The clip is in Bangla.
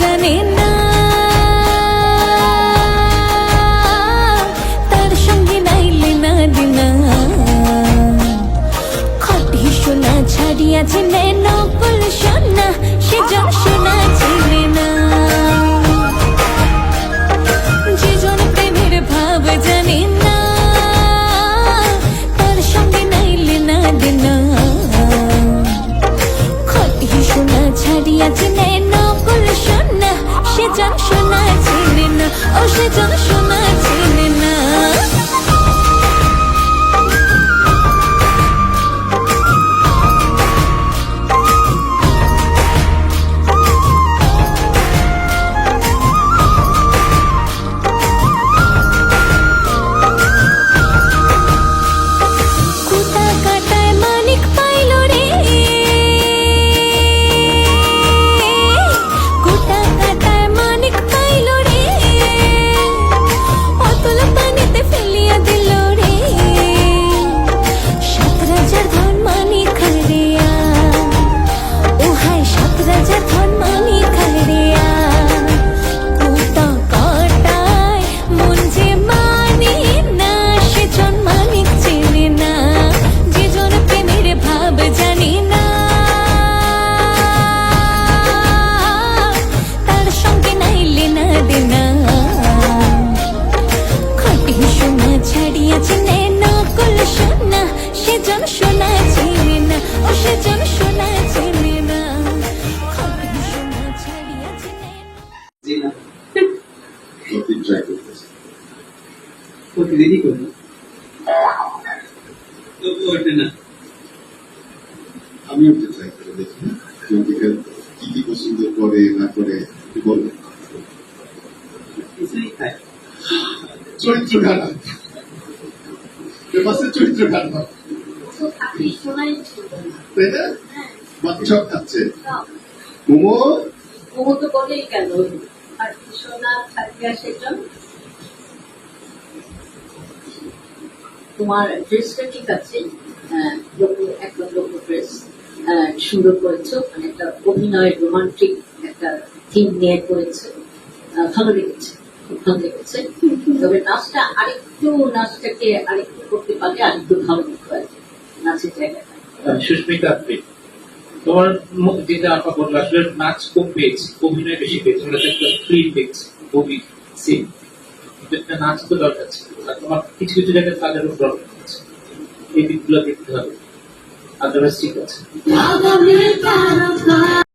জানে না। তার সঙ্গে নাইলে না দিনা খটি সোনা ছাড়িয়াছে নে প্রতিদিনই করি। তবু ওঠে না। আমি ওটা ট্রাই করে দেখি। জন্ডিকা কি কি পছন্দ করে না করে একটু বলবেন চরিত্র ঘাটা ব্যাপারটা চরিত্র ঘাটা বাকি সব খাচ্ছে। হ্যাঁ। মোমো? মোমো তো বলেই কেন? আর সোনা তোমার ড্রেসটা ঠিক আছে? একদম লোগো ড্রেস সুন্দর করেছ মানে একটা রোমান্টিক একটা থিম নিয়ে করেছে। ভালো লেগেছে তবে নাচটা আরেকটু নাচটাকে আরেকটু করতে পারলে আরেকটু ভালো হতো কি, নাচের জায়গাটা। সুস্মিতা তোমার যেটা আপা বলল আসলে নাচ কম পেয়েছি অভিনয় বেশি পেয়েছি মুভি সিন কিন্তু না আসতে দরকার ছিল, আর তোমার কিছু কিছু জায়গায় উপর দরকার আছে। এই দিকগুলো দেখতে হবে। আদারওয়াইজ ঠিক আছে।